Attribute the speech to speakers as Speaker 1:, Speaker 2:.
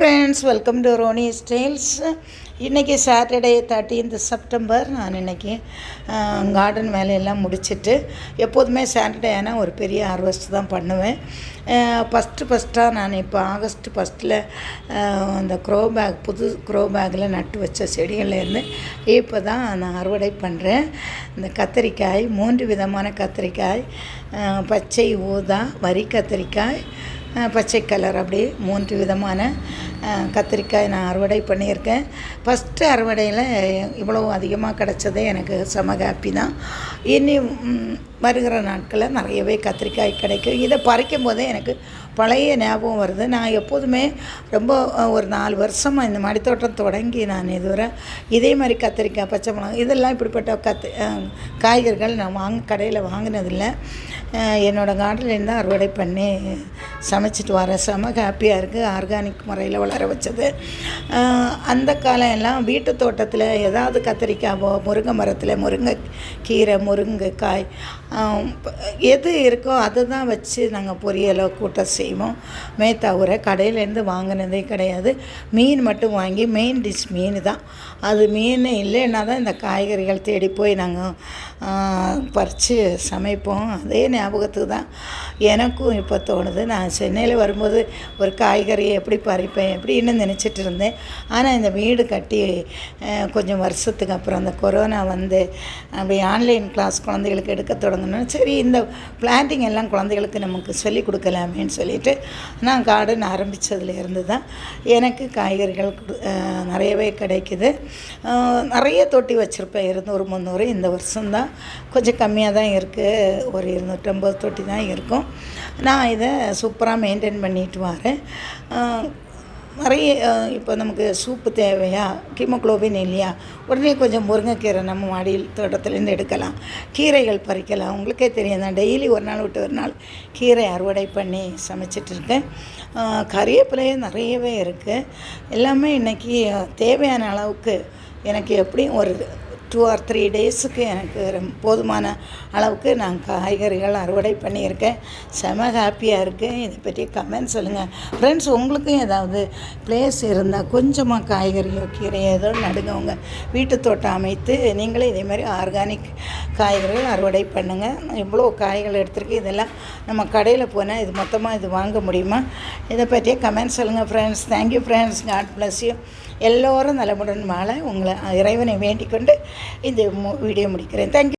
Speaker 1: Friends welcome to Roni Styles இன்றைக்கி Saturday thirteenth September நான் இன்றைக்கி கார்டன் வேலையெல்லாம் முடிச்சிட்டு எப்போதுமே சாட்டர்டே ஆனால் ஒரு பெரிய ஹார்வெஸ்ட் தான் பண்ணுவேன். ஃபஸ்ட்டு ஃபஸ்ட்டாக நான் இப்போ ஆகஸ்ட் ஃபஸ்ட்டில் அந்த க்ரோ பேக் புது க்ரோ பேக்கில் நட்டு வச்ச செடிகள்லேருந்து இப்போ தான் நான் அறுவடை பண்ணுறேன் இந்த கத்திரிக்காய் மூன்று விதமான கத்திரிக்காய் பச்சை ஊதா வரி கத்திரிக்காய் பச்சை கலர் அப்படி மூன்று விதமான கத்திரிக்காய் நான் அறுவடை பண்ணியிருக்கேன். ஃபஸ்ட்டு அறுவடையில் இவ்வளோ அதிகமாக கிடச்சதே எனக்கு செம ஹாப்பி தான். இனி வருகிற நாட்களில் நிறையவே கத்திரிக்காய் கிடைக்கும். இதை பறிக்கும் போதே எனக்கு பழைய ஞாபகம் வருது. நான் எப்போதுமே ரொம்ப ஒரு நாலு வருஷமாக இந்த மாடித்தோட்டம் தொடங்கி நான் இதுவரை இதே மாதிரி கத்திரிக்காய் பச்சை மிளகாய் இதெல்லாம் இப்படிப்பட்ட கத்து காய்கறிகள் நான் வாங்க கடையில் வாங்கினதில்லை. என்னோடய கார்டன்லேருந்து தான் அறுவடை பண்ணி சமைச்சிட்டு வரேன் செம ஹாப்பியாக இருக்குது ஆர்கானிக் முறையில் வளர வச்சது. அந்த காலம் எல்லாம் வீட்டு தோட்டத்தில் ஏதாவது கத்திரிக்காவோ முருங்கை மரத்தில் முருங்கை கீரை முருங்கைக்காய் எது இருக்கோ அதை தான் வச்சு நாங்கள் பொரியலோ கூட்டம் செய்வோம். மே தவிர கடையிலேருந்து வாங்கினதே கிடையாது. மீன் மட்டும் வாங்கி மெயின் டிஷ் மீன் தான். அது மீன் இல்லைன்னா தான் இந்த காய்கறிகள் தேடி போய் நாங்கள் பறித்து சமைப்போம். அதே ஞாபகத்துக்கு தான் எனக்கும் இப்போ தோணுது. நான் சென்னையில் வரும்போது ஒரு காய்கறியை எப்படி பறிப்பேன் அப்படின்னு நினச்சிட்டு இருந்தேன். ஆனால் இந்த வீடு கட்டி கொஞ்சம் வருஷத்துக்கு அப்புறம் அந்த கொரோனா வந்து அப்படி ஆன்லைன் கிளாஸ் குழந்தைகளுக்கு எடுக்க தொடங்கணும் சரி இந்த பிளான்டிங் எல்லாம் குழந்தைகளுக்கு நமக்கு சொல்லி கொடுக்கலாமேன்னு சொல்லிட்டு நான் கார்டன் ஆரம்பித்ததுலேருந்து தான் எனக்கு காய்கறிகள் நிறையவே கிடைக்குது. நிறைய தொட்டி வச்சுருப்பேன். இருநூறு முந்நூறு இந்த வருஷம்தான் கொஞ்சம் கம்மியாக தான் இருக்குது ஒரு இருநூற்றம்பது தொட்டி தான் இருக்கும். நான் இதை சூப்பராக மெயின்டைன் பண்ணிட்டு வரேன். நிறைய இப்போ நமக்கு சூப்பு தேவையா? ஹீமோக்ளோபின் இல்லையா? உடனே கொஞ்சம் முருங்கைக்கீரை நம்ம மாடியில் தோட்டத்துலேருந்து எடுக்கலாம். கீரைகள் பறிக்கலாம். உங்களுக்கே தெரியும் நான் டெய்லி ஒரு நாள் விட்டு ஒரு நாள் கீரை அறுவடை பண்ணி சமைச்சிட்டு இருக்கேன் கறிவேப்பிலையே நிறையவே இருக்குது எல்லாமே இன்றைக்கி தேவையான அளவுக்கு எனக்கு எப்படியும் ஒரு டூ ஆர் த்ரீ டேஸுக்கு எனக்கு ரொம்ப போதுமான அளவுக்கு நான் காய்கறிகள் அறுவடை பண்ணியிருக்கேன். செம ஹாப்பியாக இருக்குது இதை பற்றி கமெண்ட் சொல்லுங்கள் ஃப்ரெண்ட்ஸ் உங்களுக்கும் ஏதாவது பிளேஸ் இருந்தால் கொஞ்சமாக காய்கறியோ கீரையோ ஏதோ நடுங்கவங்க. வீட்டு தோட்டம் அமைத்து நீங்களே இதே மாதிரி ஆர்கானிக் காய்கறிகள் அறுவடை பண்ணுங்கள் இவ்வளோ காய்கள் எடுத்திருக்கு இதெல்லாம் நம்ம கடையில் போனால் இது மொத்தமாக இது வாங்க முடியுமா? இதை பற்றியே கமெண்ட் சொல்லுங்கள் friends thank you friends God bless you எல்லோரும் நலமுடன் மாலை உங்களை இறைவனை வேண்டிக் கொண்டு இந்த வீடியோ முடிக்கிறேன். தேங்க்யூ